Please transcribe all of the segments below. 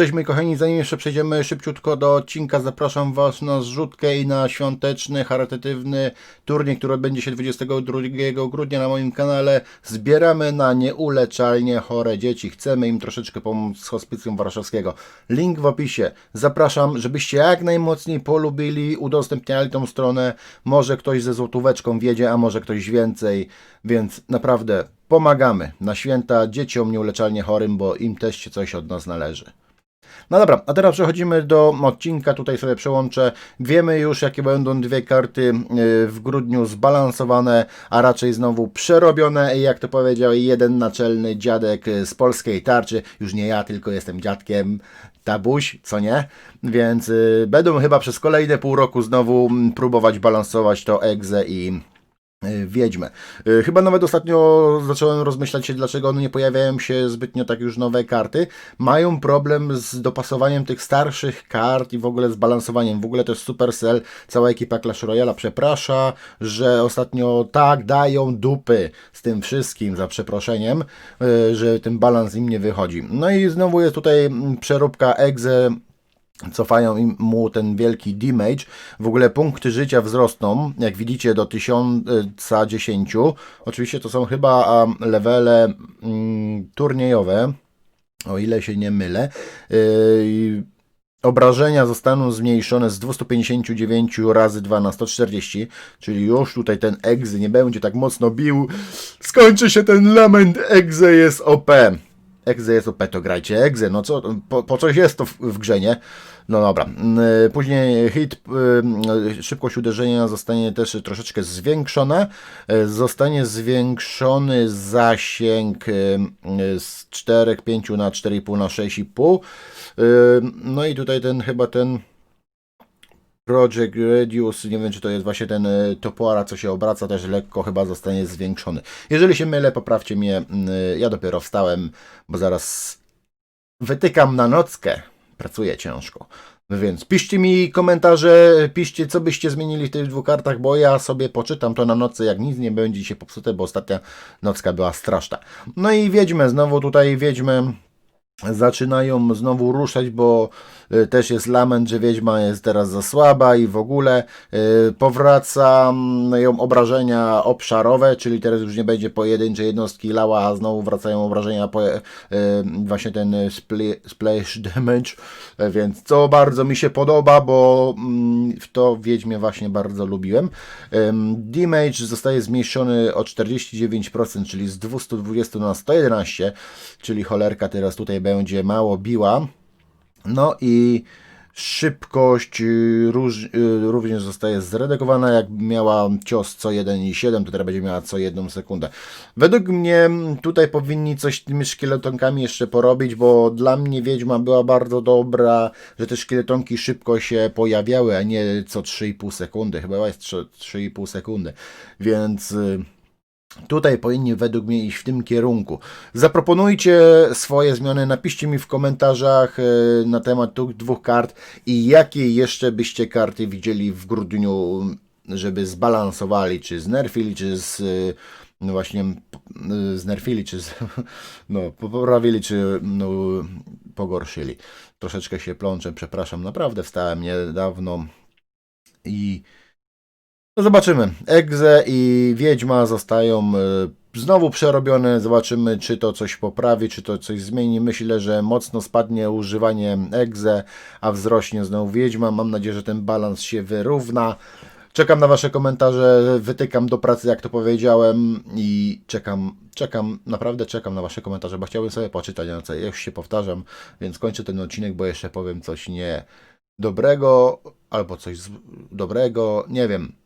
Cześć moi kochani, zanim jeszcze przejdziemy szybciutko do odcinka, zapraszam Was na zrzutkę i na świąteczny, charytatywny turniej, który odbędzie się 22 grudnia na moim kanale. Zbieramy na nieuleczalnie chore dzieci. Chcemy im troszeczkę pomóc z hospicjum warszawskiego. Link w opisie. Zapraszam, żebyście jak najmocniej polubili, udostępniali tą stronę. Może ktoś ze złotóweczką wiedzie, a może ktoś więcej, więc naprawdę pomagamy na święta dzieciom nieuleczalnie chorym, bo im też się coś od nas należy. No dobra, a teraz przechodzimy do odcinka, tutaj sobie przełączę. Wiemy już, jakie będą dwie karty y, w grudniu zbalansowane, a raczej znowu przerobione. I jak to powiedział jeden naczelny dziadek y, z polskiej tarczy, już nie ja, tylko jestem dziadkiem, tabuś, co nie? Więc y, będą chyba przez kolejne pół roku znowu mm, próbować balansować to egze i Wiedźmę. Y, Chyba nawet ostatnio zacząłem rozmyślać się, dlaczego one nie pojawiają się zbytnio tak już nowe karty. Mają problem z dopasowaniem tych starszych kart i w ogóle z balansowaniem. W ogóle też Supercell, cała ekipa Clash Royale przeprasza, że ostatnio tak dają dupy z tym wszystkim, za przeproszeniem, y, że ten balans im nie wychodzi. No i znowu jest tutaj mm, przeróbka Exe cofają im mu ten wielki damage. W ogóle punkty życia wzrosną, jak widzicie, do 1010. Oczywiście to są chyba levele mm, turniejowe, o ile się nie mylę. Yy, Obrażenia zostaną zmniejszone z 259 razy 2 na 140, czyli już tutaj ten egzy nie będzie tak mocno bił. Skończy się ten lament, egze jest OP. Egze jest OP, to grajcie egze, no co, po, po coś jest to w, w grze, nie? No dobra, Yy, później hit, yy, szybkość uderzenia zostanie też troszeczkę zwiększona, Yy, zostanie zwiększony zasięg z 4,5 na 4,5 na 6,5, Yy, no i tutaj ten chyba ten Project Radius, nie wiem czy to jest właśnie ten y, topora, co się obraca, też lekko chyba zostanie zwiększony. Jeżeli się mylę, poprawcie mnie, y, ja dopiero wstałem, bo zaraz wytykam na nockę, pracuję ciężko. No Więc piszcie mi komentarze, piszcie co byście zmienili w tych dwóch kartach, bo ja sobie poczytam to na nocy, jak nic nie będzie się popsute, bo ostatnia nocka była straszna. No i wiedźmy, znowu tutaj wiedźmy zaczynają znowu ruszać, bo y, też jest lament, że wiedźma jest teraz za słaba i w ogóle y, powraca mm, obrażenia obszarowe, czyli teraz już nie będzie pojedyncze jednostki lała, a znowu wracają obrażenia y, właśnie ten splash damage, więc co bardzo mi się podoba, bo mm, w to wiedźmie właśnie bardzo lubiłem. Damage zostaje zmniejszony o 49%, czyli z 220 na 111, czyli cholerka teraz tutaj będzie mało biła. No i szybkość y, róż, y, również zostaje zredukowana. Jak miała cios co 1,7, to teraz będzie miała co 1 sekundę. Według mnie tutaj powinni coś tymi szkieletonkami jeszcze porobić, bo dla mnie Wiedźma była bardzo dobra, że te szkieletonki szybko się pojawiały, a nie co 3,5 sekundy. Chyba jest 3 3,5 sekundy. Więc... Tutaj powinni według mnie iść w tym kierunku. Zaproponujcie swoje zmiany, napiszcie mi w komentarzach e, na temat tych dwóch kart i jakie jeszcze byście karty widzieli w grudniu, żeby zbalansowali, czy znerfili, czy z, e, no właśnie p- znerfili, czy z, no, poprawili, czy no, pogorszyli. Troszeczkę się plączę, przepraszam, naprawdę wstałem niedawno i no zobaczymy. Egze i Wiedźma zostają y, znowu przerobione. Zobaczymy, czy to coś poprawi, czy to coś zmieni. Myślę, że mocno spadnie używanie Egze, a wzrośnie znowu Wiedźma. Mam nadzieję, że ten balans się wyrówna. Czekam na Wasze komentarze, wytykam do pracy, jak to powiedziałem i czekam, czekam, naprawdę czekam na Wasze komentarze, bo chciałbym sobie poczytać, ja już się powtarzam, więc kończę ten odcinek, bo jeszcze powiem coś nie dobrego, albo coś dobrego, nie wiem.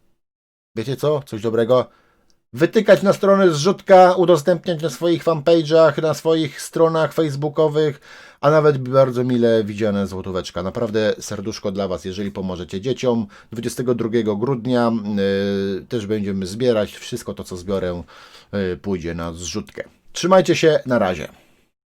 Wiecie co? Coś dobrego? Wytykać na stronę zrzutka, udostępniać na swoich fanpage'ach, na swoich stronach facebookowych, a nawet bardzo mile widziane złotóweczka. Naprawdę serduszko dla Was, jeżeli pomożecie dzieciom. 22 grudnia yy, też będziemy zbierać. Wszystko to, co zbiorę, yy, pójdzie na zrzutkę. Trzymajcie się, na razie.